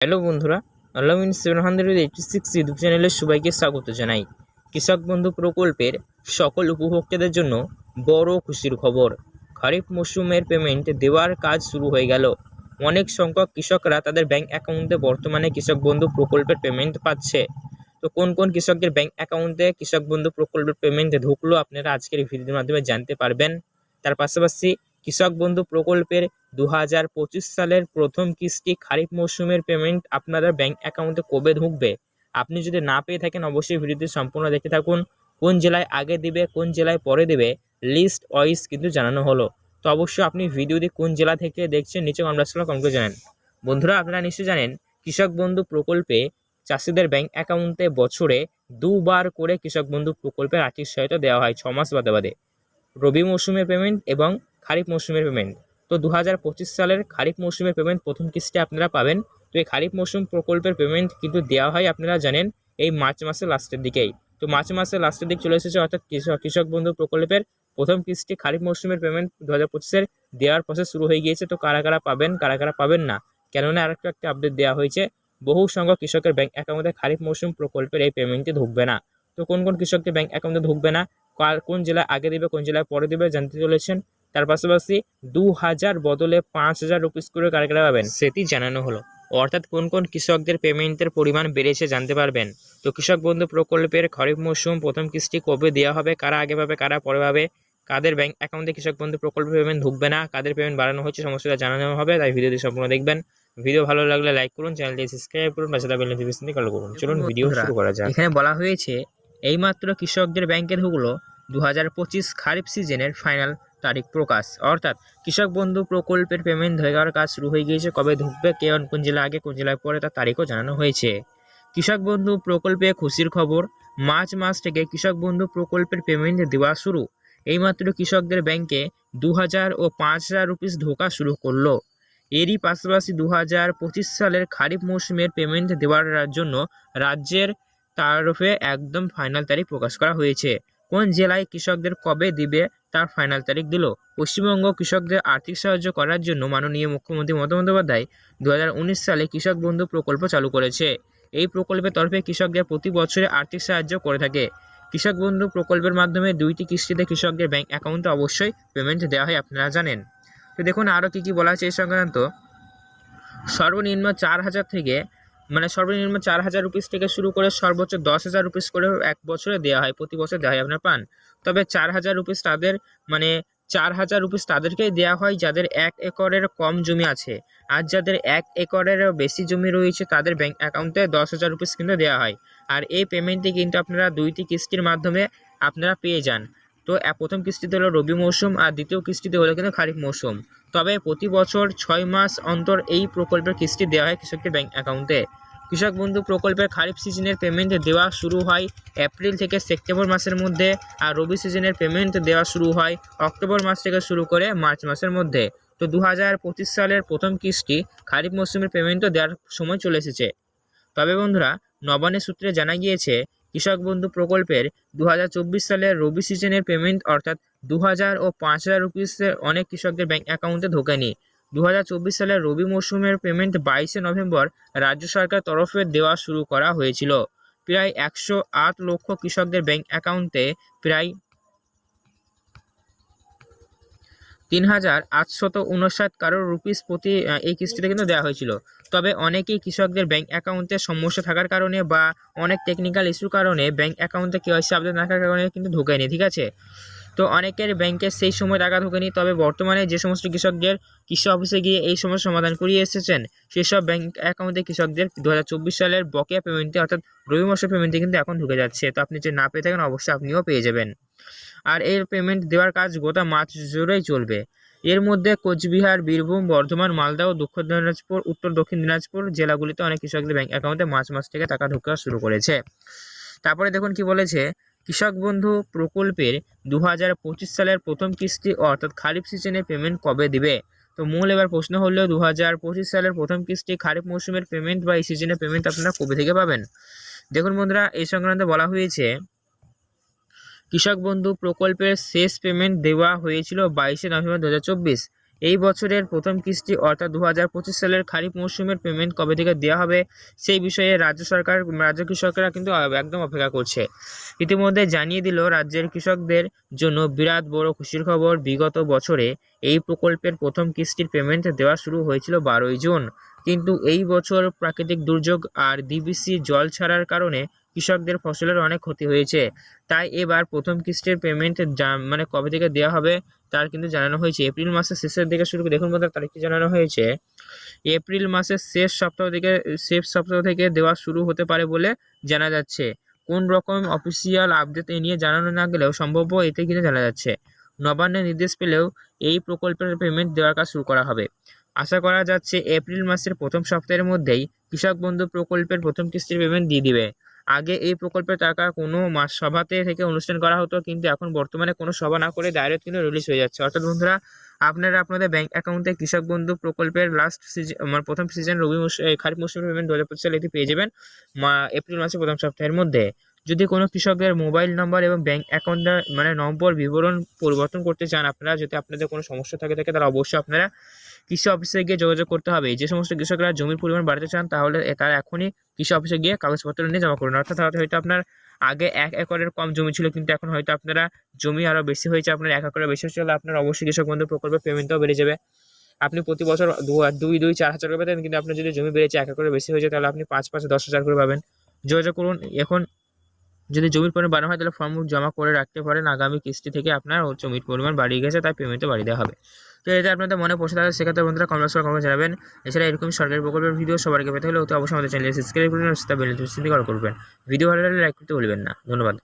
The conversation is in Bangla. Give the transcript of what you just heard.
হ্যালো বন্ধুরা, আল্লাহ seven hundred eighty six YouTube চ্যানেলে সবাইকে স্বাগত জানাই। কৃষক বন্ধু প্রকল্পের সকল উপভোক্তাদের জন্য বড় খুশির খবর। খারিফ মৌসুমের পেমেন্ট দেওয়ার কাজ শুরু হয়ে গেল। অনেক সংখ্যক কৃষকরা তাদের ব্যাংক অ্যাকাউন্টে বর্তমানে কৃষক বন্ধু প্রকল্পের পেমেন্ট পাচ্ছে। তো কোন কোন কৃষকদের ব্যাংক অ্যাকাউন্টে কৃষক বন্ধু প্রকল্পের পেমেন্ট ঢুকলো, আপনারা আজকের ভিডিওর মাধ্যমে জানতে পারবেন। তার পাশাপাশি কৃষক বন্ধু প্রকল্পের দু হাজার পঁচিশ সালের প্রথম কিস্তি খারিফ মৌসুমের পেমেন্ট আপনাদের ব্যাংক অ্যাকাউন্টে কবে ঢুকবে? আপনি যদি না পেয়ে থাকেন, অবশ্যই ভিডিওটি সম্পূর্ণ দেখতে থাকুন। কোন জেলায় আগে দিবে, কোন জেলায় পরে দেবে লিস্ট ওয়াইজ কিন্তু জানানো হলো। তো অবশ্যই আপনি ভিডিওটি কোন জেলা থেকে দেখছেন, নিচে কমেন্ট করে জানেন। বন্ধুরা, আপনারা নিশ্চয়ই জানেন, কৃষক বন্ধু প্রকল্পে চাষিদের ব্যাংক অ্যাকাউন্টে বছরে দুবার করে কৃষক বন্ধু প্রকল্পের আর্থিক সহায়তা দেওয়া হয়, ছ মাস বাদে বাদে। রবি মৌসুমের পেমেন্ট এবং খারিফ মৌসুমের পেমেন্ট তো দু হাজার পঁচিশ সালের খারিফ মৌসুমের পেমেন্ট প্রথম কিস্তি আপনারা পাবেন। তো এই খারিফ মৌসুম প্রকল্পের পেমেন্ট কিন্তু দেওয়া হয়, আপনারা জানেন, এই মার্চ মাসের লাস্টের দিকেই। তো মার্চ মাসের লাস্টের দিক চলে এসেছে, অর্থাৎ কৃষক বন্ধু প্রকল্পের প্রথম কিস্তি খারিফ মৌসুমের পেমেন্ট দু হাজার পঁচিশের দেওয়ার প্রসেস শুরু হয়ে গিয়েছে। তো কারা কারা পাবেন, কারা কারা পাবেন না? কেননা আরেকটা একটা আপডেট দেওয়া হয়েছে, বহু সংখ্যক কৃষকের ব্যাংক অ্যাকাউন্টে খারিফ মৌসুম প্রকল্পের এই পেমেন্টটি ঢুকবে না। তো কোন কোন কৃষককে ব্যাংক অ্যাকাউন্টে ঢুকবে না? কোন জেলায় আগে দেবে, কোন জেলায় পরে দেবে জানতে চলেছেন। তার পাশাপাশি দু হাজার বদলে পাঁচ হাজার রুপিস করে কারা কারা পাবেন সেটি জানানো হলো। অর্থাৎ কোন কোন কৃষকদের পেমেন্টের পরিমাণ বেড়েছে জানতে পারবেন। তো কৃষক বন্ধু প্রকল্পের খরিফ মৌসুম প্রথম কিস্তি কবে দেওয়া হবে কারা আগে পাবে কারা পরে পাবে কাদের ব্যাংক অ্যাকাউন্টে কৃষক বন্ধু প্রকল্পের পেমেন্ট ঢুকবে না কাদের পেমেন্ট বাড়ানো হচ্ছে সমস্যাটা জানানো হবে তাই ভিডিওটি সম্পূর্ণ দেখবেন। ভিডিও ভালো লাগলে লাইক করুন চ্যানেলটি সাবস্ক্রাইব করুন পাশে বেল নোটিফিকেশনটি কল করুন চলুন ভিডিও শুরু করা যাক। এখানে বলা হয়েছে এইমাত্র কৃষকদের ব্যাংকে ঢুকলো দু হাজার পঁচিশ খারিফ সিজনের ফাইনাল তারিখ প্রকাশ। অর্থাৎ কৃষক বন্ধু প্রকল্পের পেমেন্ট হয়ে যাওয়ার কাজ শুরু হয়ে গিয়েছে, কবে ঢুকবে, কে কোন জেলা আগে, কোন জেলায় পরে তার তারিখও জানানো হয়েছে। কৃষক বন্ধু প্রকল্পে খুশির খবর, মার্চ মাস থেকে কৃষক বন্ধু প্রকল্পের পেমেন্ট দেওয়া শুরু। এইমাত্র কৃষকদের ব্যাংকে দু হাজার ও পাঁচ হাজার রুপিস ঢোকা শুরু করল। এরই পাশাপাশি দু হাজার পঁচিশ সালের খারিফ মৌসুমের পেমেন্ট দেওয়ার জন্য রাজ্যের তরফে একদম ফাইনাল তারিখ প্রকাশ করা হয়েছে। কোন জেলায় কৃষকদের কবে দিবে তার ফাইনাল তারিখ দিল? পশ্চিমবঙ্গ কৃষকদের আর্থিক সাহায্য করার জন্য মাননীয় মুখ্যমন্ত্রী মমতা বন্দ্যোপাধ্যায় দু হাজার উনিশ সালে কৃষক বন্ধু প্রকল্প চালু করেছে। এই প্রকল্পের তরফে কৃষকদের প্রতি বছরে আর্থিক সাহায্য করে থাকে। কৃষক বন্ধু প্রকল্পের মাধ্যমে দুইটি কিস্তিতে কৃষকদের ব্যাংক অ্যাকাউন্টে অবশ্যই পেমেন্ট দেওয়া হয়, আপনারা জানেন। তো দেখুন আরও কী কী বলা আছে এই সংক্রান্ত। সর্বনিম্ন চার হাজার থেকে মানে সর্বনিম্ন চার হাজার রুপিস থেকে শুরু করে সর্বোচ্চ দশ হাজার রুপিস করে এক বছরে দেওয়া হয়, প্রতি বছর দেওয়া হয় আপনার পান। তবে চার হাজার রুপিস তাদের মানে চার হাজার রুপিস তাদেরকেই দেওয়া হয় যাদের এক একরের কম জমি আছে। আর যাদের এক একরের বেশি জমি রয়েছে, তাদের ব্যাংক অ্যাকাউন্টে দশ হাজার রুপিস কিন্তু দেওয়া হয়। আর এই পেমেন্টটি কিন্তু আপনারা দুইটি কিস্তির মাধ্যমে আপনারা পেয়ে যান। তো প্রথম কিস্তিতে হলো রবি মৌসুম আর দ্বিতীয় কিস্তিতে হলো কিন্তু খারিফ মৌসুম। তবে প্রতি বছর ছয় মাস অন্তর এই প্রকল্পের কিস্তি দেওয়া হয় কৃষকদের ব্যাংক অ্যাকাউন্টে। কৃষক বন্ধু প্রকল্পের খারিফ সিজনের পেমেন্ট দেওয়া শুরু হয় এপ্রিল থেকে সেপ্টেম্বর মাসের মধ্যে আর রবি সিজনের পেমেন্ট দেওয়া শুরু হয় অক্টোবর মাস থেকে শুরু করে মার্চ মাসের মধ্যে। তো দু হাজার পঁচিশ সালের প্রথম কিস্তি খারিফ মৌসুমের পেমেন্টও দেওয়ার সময় চলে এসেছে। তবে বন্ধুরা, নবান্নের সূত্রে জানা গিয়েছে কৃষক বন্ধু প্রকল্পের দু সালের রবি সিজনের পেমেন্ট অর্থাৎ দু হাজার ও পাঁচ হাজার রুপিসের অনেক কৃষকদের ব্যাংক অ্যাকাউন্টে ঢোকেনি। দু সালের রবি মৌসুমের পেমেন্ট বাইশে নভেম্বর রাজ্য সরকার তরফে দেওয়া শুরু করা হয়েছিল। প্রায় একশো আট লক্ষ কৃষকদের ব্যাংক অ্যাকাউন্টে প্রায় তিন হাজার আটশত উনষাট কারোর রুপিস প্রতি এই কিস্তিতে কিন্তু দেওয়া হয়েছিল। তবে অনেকেই কৃষকদের ব্যাংক অ্যাকাউন্টে সমস্যা থাকার কারণে বা অনেক টেকনিক্যাল ইস্যুর কারণে ব্যাংক অ্যাকাউন্টে কেওয়াইসি আপডেট না থাকার কারণে কিন্তু ঢোকেনি ঠিক আছে? তো অনেকের ব্যাংকে সেই সময় টাকা ঢোকেনি, তবে বর্তমানে যে সমস্ত কৃষকদের কৃষি অফিসে গিয়ে এই সমস্যার সমাধান করিয়ে এসেছেন, সেসব ব্যাংক অ্যাকাউন্টে কৃষকদের দু হাজার চব্বিশ সালের বকেয়া পেমেন্টে অর্থাৎ রবি মাসের পেমেন্টে কিন্তু এখন ঢুকে যাচ্ছে। তো আপনি যে না পেয়ে থাকেন, অবশ্যই আপনিও পেয়ে যাবেন। আর এর পেমেন্ট দেওয়ার কাজ গোটা মার্চ জুড়েই চলবে। এর মধ্যে কোচবিহার, বীরভূম, বর্ধমান, মালদা ও দক্ষিণ দিনাজপুর, উত্তর দক্ষিণ দিনাজপুর জেলাগুলিতে অনেক কৃষকদের ব্যাংক অ্যাকাউন্টে মার্চ মাস থেকে টাকা ঢোকা শুরু করেছে। তারপরে দেখুন কি বলেছে কৃষক বন্ধু প্রকল্পের দু হাজার পঁচিশ সালের প্রথম কিস্তি অর্থাৎ খারিফ সিজনে পেমেন্ট কবে দিবে? তো মূল এবার প্রশ্ন হলো দু হাজার পঁচিশ সালের প্রথম কিস্তি খারিফ মৌসুমের পেমেন্ট বা এই সিজনে পেমেন্ট আপনারা কবে থেকে পাবেন? দেখুন বন্ধুরা, এই সংক্রান্তে বলা হয়েছে, কৃষক বন্ধু প্রকল্পের শেষ পেমেন্ট দেওয়া হয়েছিল বাইশে নভেম্বর দু হাজার চব্বিশ। এই বছরের প্রথম কিস্তি অর্থাৎ দু হাজার পঁচিশ সালের খারিফ মৌসুমের পেমেন্ট কবে থেকে দেওয়া হবে, সেই বিষয়ে রাজ্য সরকার, রাজ্য কৃষকরা কিন্তু একদম অপেক্ষা করছে। ইতিমধ্যে জানিয়ে দিল রাজ্যের কৃষকদের জন্য বিরাট বড় খুশির খবর। বিগত বছরে এই প্রকল্পের প্রথম কিস্তির পেমেন্ট দেওয়া শুরু হয়েছিল বারোই জুন। কিন্তু এই বছর প্রাকৃতিক দুর্যোগ আর ডিবিসি জল ছাড়ার কারণে কৃষকদের ফসলের অনেক ক্ষতি হয়েছে। তাই এবার প্রথম কিস্তির পেমেন্ট মানে কবে থেকে দেওয়া হবে তার কিন্তু জানানো হয়েছে। এপ্রিল মাসের শেষের দিকে শুরু করে দেখুন বন্ধুরা, তারিখটি জানানো হয়েছে। এপ্রিল মাসের শেষ সপ্তাহ থেকে শেষ সপ্তাহ থেকে দেওয়া শুরু হতে পারে বলে জানা যাচ্ছে। কোন রকম অফিসিয়াল আপডেট এ নিয়ে জানানো না গেলেও সম্ভাব্য এতে কিন্তু জানা যাচ্ছে। নবান্নের নির্দেশ পেলেও এই প্রকল্পের পেমেন্ট দেওয়ার কাজ শুরু করা হবে। আশা করা যাচ্ছে এপ্রিল মাসের প্রথম সপ্তাহের মধ্যেই কৃষক বন্ধু প্রকল্পের প্রথম কিস্তির পেমেন্ট দিয়ে দিবে। আগে এই প্রকল্পের টাকা কোনো মাস সভাতে থেকে অনুষ্ঠান করা হতো, কিন্তু এখন বর্তমানে কোনো সভা না করে ডাইরেক্ট কিন্তু রিলিজ হয়ে যাচ্ছে। অর্থাৎ বন্ধুরা, আপনারা আপনাদের ব্যাংক অ্যাকাউন্টে কৃষক বন্ধু প্রকল্পের লাস্ট সিজন মানে প্রথম সিজন রবি খারিফ মৌসুমের পেমেন্ট দু হাজার পঁচিশ সালে এটি পেয়ে যাবেন এপ্রিল মাসের প্রথম সপ্তাহের মধ্যে। যদি কোনো কৃষকের মোবাইল নাম্বার এবং ব্যাংক অ্যাকাউন্টের মানে নম্বর বিবরণ পরিবর্তন করতে চান আপনারা, যদি আপনাদের কোনো সমস্যা থাকে থাকে, তাহলে অবশ্যই আপনারা কৃষি অফিসে গিয়ে যোগাযোগ করতে হবে। যে সমস্ত কৃষকরা জমির পরিমাণ বাড়াতে চান, তাহলে তারা এখনই কৃষি অফিসে গিয়ে কাগজপত্র নিয়ে জমা করুন। অর্থাৎ হয়তো আপনার আগে এক একরের কম জমি ছিল, কিন্তু এখন হয়তো আপনারা জমি আরও বেশি হয়েছে, আপনার এক একরের বেশি হচ্ছে আপনার অবশ্যই কৃষক বন্ধু প্রকল্পের পেমেন্টটাও বেড়ে যাবে। আপনি প্রতি বছর দুই দুই, চার হাজার করে পেতেন, কিন্তু আপনার যদি জমি বেড়েছে এক একরের বেশি হয়েছে, তাহলে আপনি পাঁচ পাঁচ, দশ হাজার করে পাবেন। যোগাযোগ করুন, এখন যদি জমির পরিমাণ বাড়ানো হয়, তাহলে ফর্ম জমা করে রাখতে পারেন। আগামী কিস্তি থেকে আপনার জমির পরিমাণ বাড়িয়ে গেছে, তাই পেমেন্টও বাড়িয়ে দেওয়া হবে। তো এটা আপনাদের মনে পৌঁছে থাকে সেক্ষেত্রে বন্ধুরা কমেন্টস করে কমেন্ট জানাবেন। এছাড়া এরকম সরকারি প্রকল্পের ভিডিও সবাইকে পেতে হলে অবশ্যই আমাদের চ্যানেল সাবস্ক্রাইব করবেন সাথে বেল করবেন। ভিডিও ভালো লাগলে লাইক করতে ভুলবেন না। ধন্যবাদ।